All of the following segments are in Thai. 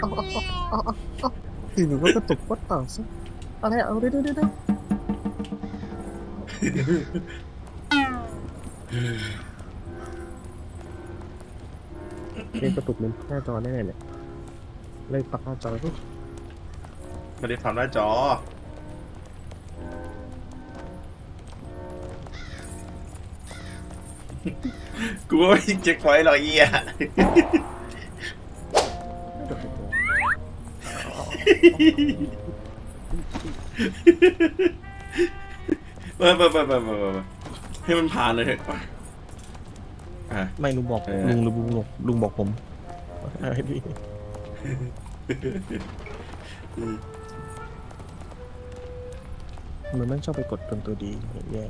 เอาเอาทีหนูก็กระตุกวัดต่างซะอะไรเอาเดี๋ยวเดี๋ยวเดี๋ยวเล่นกระตุกมุมหน้าจอแน่ๆเลยเลยปักหน้าจอปุ๊บไม่ได้ทำหน้าจอ กูว่าไม่เช็คพอยต์หรอกเหี้ย เออไปไปไปไปไปให้มันผ่านเลยเถอะอะ ไม่ลุงบอกเออ ลุงลุงลุงบอกลุงบอกผมอะไรพี่มันไม่ชอบไปกดตัวตัวดีแย่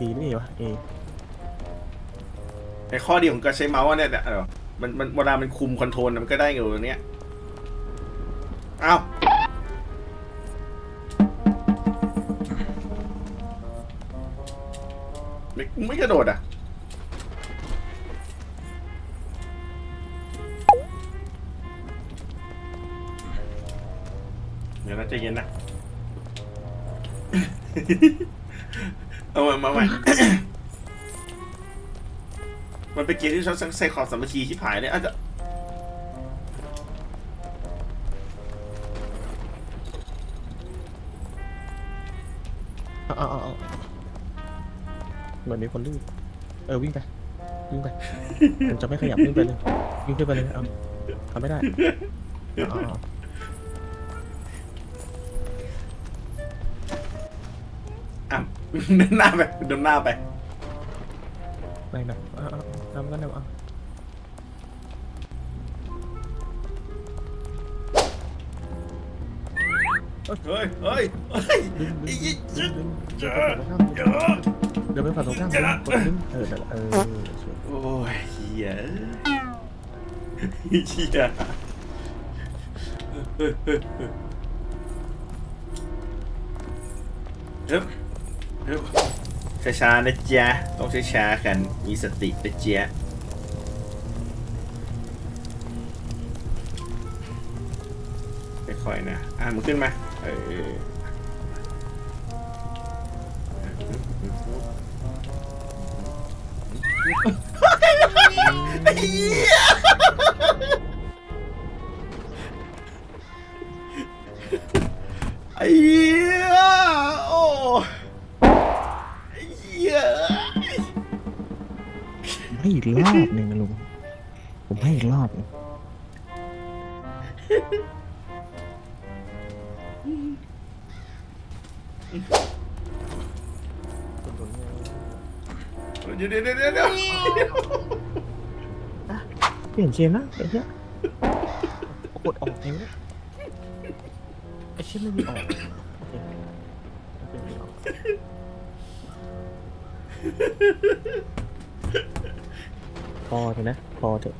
ดีนี่วะเอไอ้ข้อดีของการใช้เมาส์อะเนี่ยเออมันมันเวลามันคุมคอนโทรลมันก็ได้อยู่ตรงเนี้ย ไม่ไม่กระโดดอะ เดี๋ยวนะใจเย็นนะ เอาใหม่มาใหม่ มันเป็นเกมที่ชอบใส่ขอบสามัคคีที่ผายเลยอาจจะ เอาเอาเอาเอาเหมือนมีคนลื่นเออวิ่งไปวิ่งไปผมจะไม่ขยับวิ่งไปเลยวิ่งขึ้นไปเลยเอาทำไม่ได้เอาเอาเอาอะเดินหน้าไปเดินหน้าไป ไม่นะเอาเอาเอาทำกันได้เอาเฮ้ยเฮ้ยเฮ้ยดึงดึอีงอีดึงดึงเจอเดินไปฝั่งตรงข้ามเจอ เดินไปฝั่งตรงข้ามกดดึงเออแต่ละเออสวยโอ้ยเฮียเฮียเฮ้ยเฮ้ยช้าๆนะจ๊ะต้องช้าๆกัน มีสตินะจ๊ะค่อยๆนะ อะมันขึ้นมา เออ ไอ้เหี้ยไอ้เหี้ยโอ้ไอ้เหี้ยผมให้อีกรอบหนึ่งนะลุง ผมให้อีกรอบหนึ่ง เดี๋ยวเดี๋ยวเดี๋ยวเดี๋ยวเปลี่ยนเกมนะไอ้เหี้ยกดออกเองนะไอ้เชี่ยไม่มีออกโอเคโอเคไม่ออกพอเถอะนะ พอเถอะ